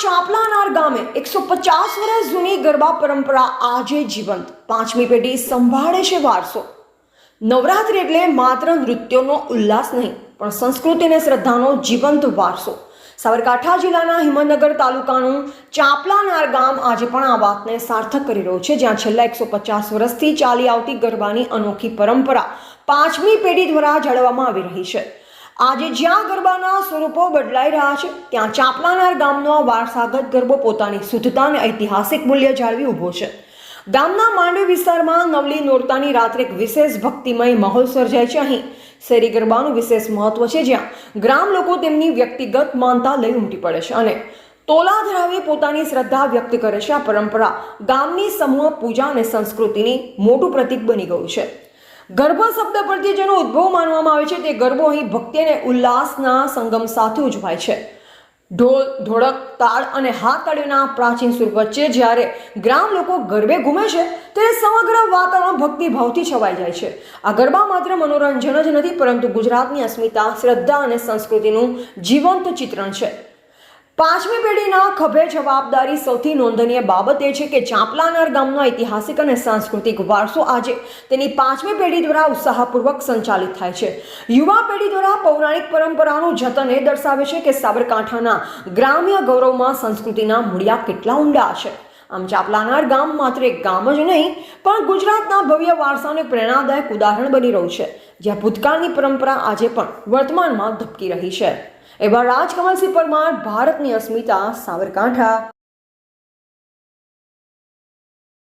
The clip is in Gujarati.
ચાંપલાનાર ગામે એકસો પચાસ વર્ષ જૂની ગરબા પરંપરા આજે જીવંત. પાંચમી પેઢી સંભાળે છે વારસો. નવરાત્રિ એટલે માત્ર નૃત્યોનો ઉલ્લાસ નહીં, પણ સંસ્કૃતિ અને શ્રદ્ધાનો જીવંત વારસો. સાબરકાંઠા જિલ્લાના હિંમતનગર તાલુકાનું ચાંપલાનાર ગામ આજે પણ આ વાતને સાર્થક કરી રહ્યું છે, જ્યાં છેલ્લા એકસો પચાસ વર્ષથી ચાલી આવતી ગરબાની અનોખી પરંપરા પાંચમી પેઢી દ્વારા જાળવવામાં આવી રહી છે. આજે જ્યાં ગરબાના સ્વરૂપો બદલાઈ રહ્યા છે, ત્યાં ચાંપલાનાર ગામનો વારસાગત ગરબો પોતાની શુદ્ધતા અને ઐતિહાસિક મૂલ્ય જાળવી ઊભો છે. ગામના માંડવી વિસ્તારમાં નવલી નોરતાની રાત્રે એક વિશેષ ભક્તિમય માહોલ સર્જાય છે. અહીં શેરી ગરબાનું વિશેષ મહત્વ છે, જ્યાં ગ્રામ લોકો તેમની વ્યક્તિગત માનતા લઈ ઉમટી પડે છે અને તોલા ધરાવી પોતાની શ્રદ્ધા વ્યક્ત કરે છે. આ પરંપરા ગામની સમૂહ પૂજા અને સંસ્કૃતિની મોટું પ્રતીક બની ગયું છે. ગર્ભ શબ્દ પરથી જેનો ઉદ્ભવ માનવામાં આવે છે તે ગરબો અહીં ભક્તિ અને ઉલ્લાસના સંગમ સાથે ઉજવાય છે. ઢોલ, ઢોળક, તાળ અને હાથ તાળીઓના પ્રાચીન સુર વચ્ચે જ્યારે ગ્રામ લોકો ગરબે ઘૂમે છે, ત્યારે સમગ્ર વાતાવરણ ભક્તિભાવથી છવાઈ જાય છે. આ ગરબા માત્ર મનોરંજન જ નથી, પરંતુ ગુજરાતની અસ્મિતા, શ્રદ્ધા અને સંસ્કૃતિનું જીવંત ચિત્રણ છે. પાંચમી પેઢીના ખભે જવાબદારી સૌથી નોંધનીય બાબત એ છે કે ચાંપલાનાર ગામનો ઐતિહાસિક અને સાંસ્કૃતિક વારસો આજે તેની પાંચમી પેઢી દ્વારા ઉત્સાહપૂર્વક સંચાલિત થાય છે. યુવા પેઢી દ્વારા પૌરાણિક પરંપરાનું જતન એ દર્શાવે છે કે સાબરકાંઠાના ગ્રામ્ય ગૌરવમાં સંસ્કૃતિના મૂળિયા કેટલા ઊંડા છે. આમ ચાપલાનાર ગામ માત્ર એક ગામ જ નહીં, પણ ગુજરાતના ભવ્ય વારસાને પ્રેરણાદાયક ઉદાહરણ બની રહ્યું છે, જ્યાં ભૂતકાળની પરંપરા આજે પણ વર્તમાનમાં ધબકી રહી છે. એવા રાજકમલસિંહ પરમાર ભારતની અસ્મિતા સાબરકાંઠા.